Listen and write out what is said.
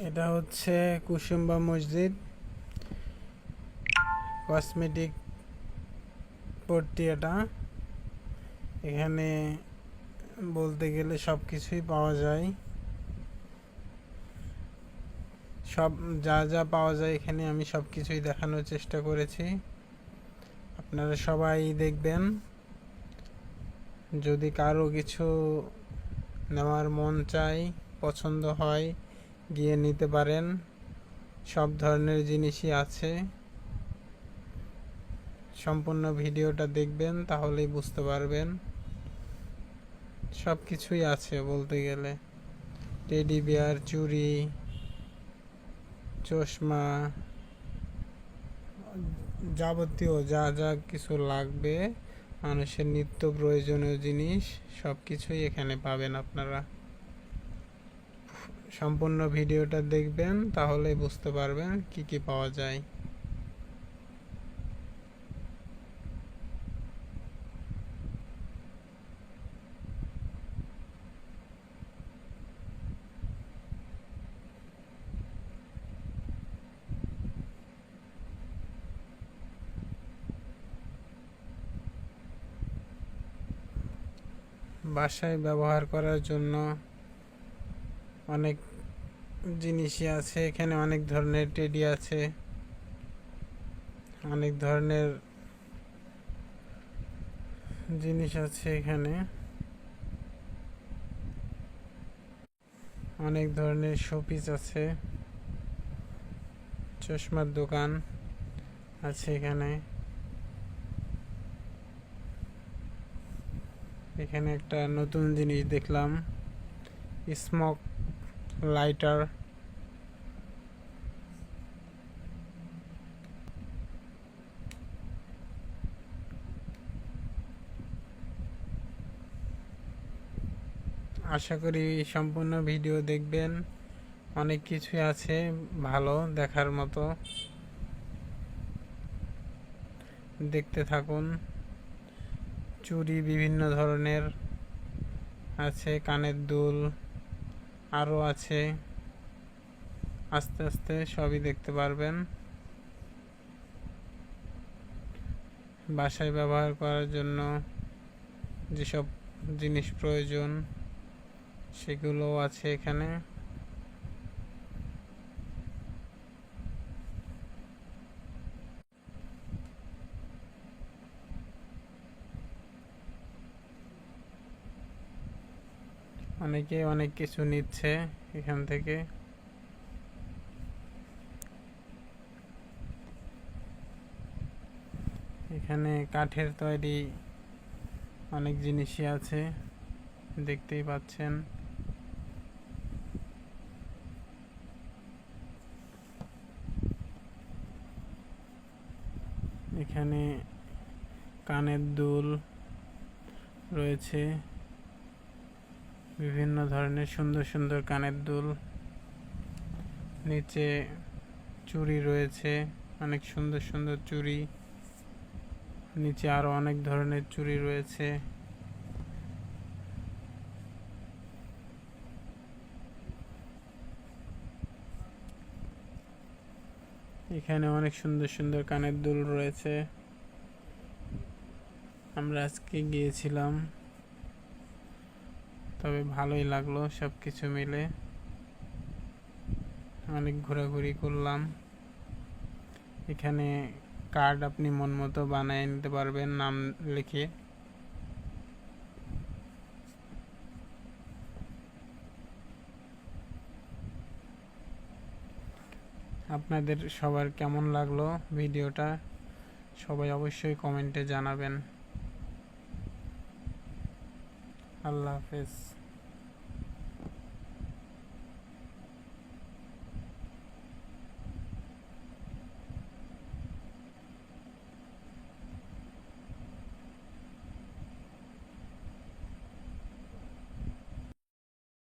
এটা হচ্ছে কুসুম্বা মসজিদ। কসমেটিক পট্টি এটা। এখানে বলতে গেলে সব কিছুই পাওয়া যায়। সব, যা যা পাওয়া যায় এখানে আমি সব কিছুই দেখানোর চেষ্টা করেছি। আপনারা সবাই দেখবেন। যদি কারও কিছু নেওয়ার মন চায়, পছন্দ হয় গিয়ে নিতে পারেন। সব ধরনের জিনিসই আছে। সম্পূর্ণ ভিডিওটা দেখবেন, তাহলেই বুঝতে পারবেন। সব কিছুই আছে বলতে গেলে। টেডি বিয়ার চুরি চশমা, যাবতীয় যা যা কিছু লাগবে, মানুষের নিত্য প্রয়োজনীয় জিনিস সব কিছুই এখানে পাবেন আপনারা। সম্পূর্ণ ভিডিওটা দেখবেন তাহলে বুঝতে পারবেন কি কি পাওয়া যায়। বাসায় ব্যবহার করার জন্য অনেক জিনিসই আছে, এখানে অনেক ধরনের টেডি আছে। অনেক ধরনের জিনিস আছে এখানে। অনেক ধরনের শোপিস আছে। চশমার দোকান আছে এখানে। এখানে একটা নতুন জিনিস দেখলাম। Smoke lighter. আশা করি সম্পূর্ণ ভিডিও দেখবেন। অনেক কিছুই আছে ভালো দেখার মতো। দেখতে থাকুন। চুড়ি বিভিন্ন ধরনের আছে, কানের দুল। আরও আছে। আস্তে আস্তে সবই দেখতে পারবেন। বাসায় ব্যবহার করার জন্য যেসব জিনিস প্রয়োজন, সেগুলোও আছে এখানে। অনেকে অনেক কিছু নিচ্ছে এখান থেকে। এখানে কাঠের তৈরি অনেক জিনিসই আছে, দেখতেই পাচ্ছেন। এখানে কানের দুল রয়েছে। বিভিন্ন ধরনের সুন্দর সুন্দর কানের দুল। নিচে চুড়ি রয়েছে, অনেক সুন্দর সুন্দর চুড়ি। নিচে আরও অনেক ধরনের চুড়ি রয়েছে। এখানে অনেক সুন্দর সুন্দর কানের দুল রয়েছে। আমরা আজকে গিয়েছিলাম তবে ভালোই লাগল সব কিছু মিলে। অনেক ঘোরাঘুরি করলাম। এখানে কার্ড আপনি মন মতো বানিয়ে নিতে পারবেন নাম লিখে। আপনাদের সবার কেমন লাগল ভিডিওটা? সবাই অবশ্যই কমেন্টে জানাবেন। আল্লাহ হাফেজ।